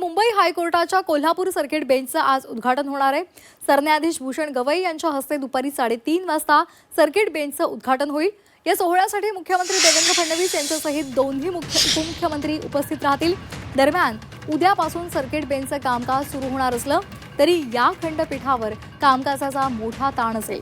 मुंबई हायकोर्टाच्या कोल्हापूर सर्किट बेंचचं आज उद्घाटन होणार आहे. सरन्यायाधीश भूषण गवई यांच्या हस्ते दुपारी साडेतीन वाजता सर्किट बेंचचं उद्घाटन होईल. या सोहळ्यासाठी मुख्यमंत्री देवेंद्र फडणवीस यांच्यासहित दोन्ही मुख्य उपमुख्यमंत्री उपस्थित राहतील. दरम्यान उद्यापासून सर्किट बेंचचं कामकाज सुरू होणार असलं तरी या खंडपीठावर कामकाजाचा मोठा ताण असेल.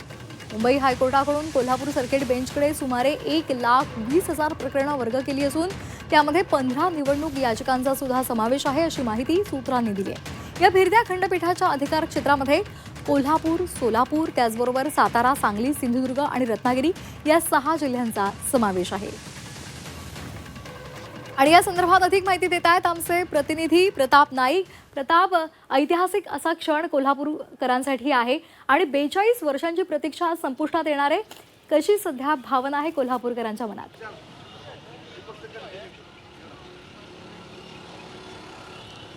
मुंबई हायकोर्टाकडून कोल्हापूर सर्किट बेंचकडे सुमारे एक लाख वीस हजार प्रकरणं वर्ग केली असून त्यामध्ये पंधरा निवडणूक याचिकांचा सुद्धा समावेश आहे अशी माहिती सूत्रांनी दिली आहे. या फिरत्या खंडपीठाच्या अधिकार क्षेत्रामध्ये कोल्हापूर सोलापूर त्याचबरोबर सातारा सांगली सिंधुदुर्ग आणि रत्नागिरी या सहा जिल्ह्यांचा समावेश आहे. आणि या संदर्भात अधिक माहिती देत आहेत आमचे प्रतिनिधी प्रताप नाईक. प्रताप ऐतिहासिक असा क्षण कोल्हापूरकरांसाठी आहे आणि बेचाळीस वर्षांची प्रतीक्षा संपुष्टात येणार आहे. कशी सध्या भावना आहे कोल्हापूरकरांच्या मनात?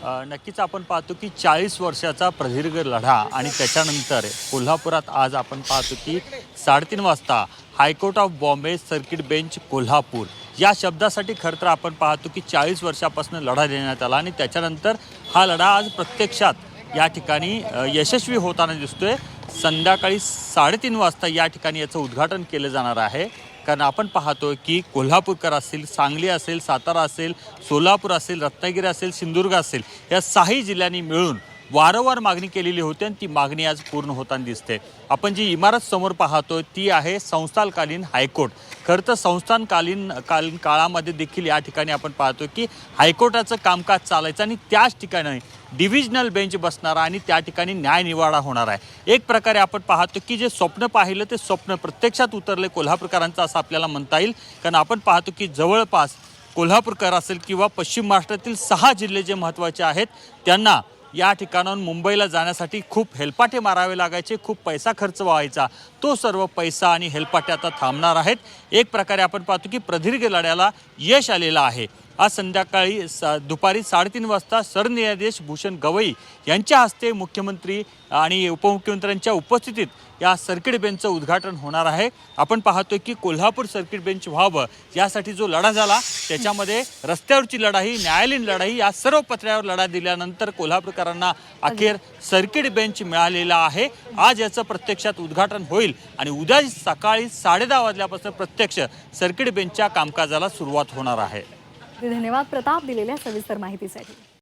नक्कीच आपण पाहतो की चाळीस वर्षाचा प्रदीर्घ लढा आणि त्याच्यानंतर कोल्हापुरात आज आपण पाहतो की साडेतीन वाजता high court of Bombay circuit bench Kolhapur या शब्दासाठी खरं तर आपण पाहतो की चाळीस वर्षापासून लढा देण्यात आला आणि त्याच्यानंतर हा लढा आज प्रत्यक्षात या ठिकाणी यशस्वी होताना दिसतोय. संध्याकाळी साडेतीन वाजता या ठिकाणी याचं उद्घाटन केलं जाणार आहे. कारण आपण पाहतोय की कोल्हापूरकर असतील सांगली असेल सातारा असेल सोलापूर असेल रत्नागिरी असेल सिंधुदुर्ग असेल या साही जिल्ह्यांनी मिळून वारंवार मागणी केलेली होती आणि ती मागणी आज पूर्ण होताना दिसते. आपण जी इमारत समोर पाहतो ती आहे संस्थानकालीन हायकोर्ट. खरं तर संस्थानकालीन कालीन काळामध्ये देखील या ठिकाणी आपण पाहतो की हायकोर्टाचं कामकाज चालायचं आणि त्याच ठिकाणी डिव्हिजनल बेंच बसणारा आणि त्या ठिकाणी न्यायनिवाडा होणार आहे. एक प्रकारे आपण पाहतो की जे स्वप्न पाहिलं ते स्वप्न प्रत्यक्षात उतरले कोल्हापूरकरांचं असं आपल्याला म्हणता येईल. कारण आपण पाहतो की जवळपास कोल्हापूरकर असेल किंवा पश्चिम महाराष्ट्रातील सहा जिल्हे जे महत्त्वाचे आहेत त्यांना या ठिकाणाहून मुंबईला जाण्यासाठी खूप हेलपाटे मारावे लागायचे खूप पैसा खर्च व्हायचा. तो सर्व पैसा आणि हेलपाटे आता थांबणार आहेत. एक प्रकारे आपण पाहतो की प्रदीर्घ लढ्याला यश आलेलं आहे. आज संध्याकाळी सा दुपारी साडेतीन वाजता सरन्यायाधीश भूषण गवई यांच्या हस्ते मुख्यमंत्री आणि उपमुख्यमंत्र्यांच्या उपस्थितीत या सर्किट बेंचचं उद्घाटन होणार आहे. आपण पाहतोय की कोल्हापूर सर्किट बेंच व्हावं यासाठी जो लढा झाला त्याच्यामध्ये रस्त्यावरची लढाई न्यायालयीन लढाई या सर्व पत्र्यावर लढा दिल्यानंतर कोल्हापूरकरांना अखेर सर्किट बेंच मिळालेला आहे. आज याचं प्रत्यक्षात उद्घाटन होईल आणि उद्या सकाळी साडेदहा वाजल्यापासून प्रत्यक्ष सर्किट बेंचच्या कामकाजाला सुरुवात होणार आहे. धन्यवाद. प्रताप दिलेल्या सविस्तर माहितीसाठी.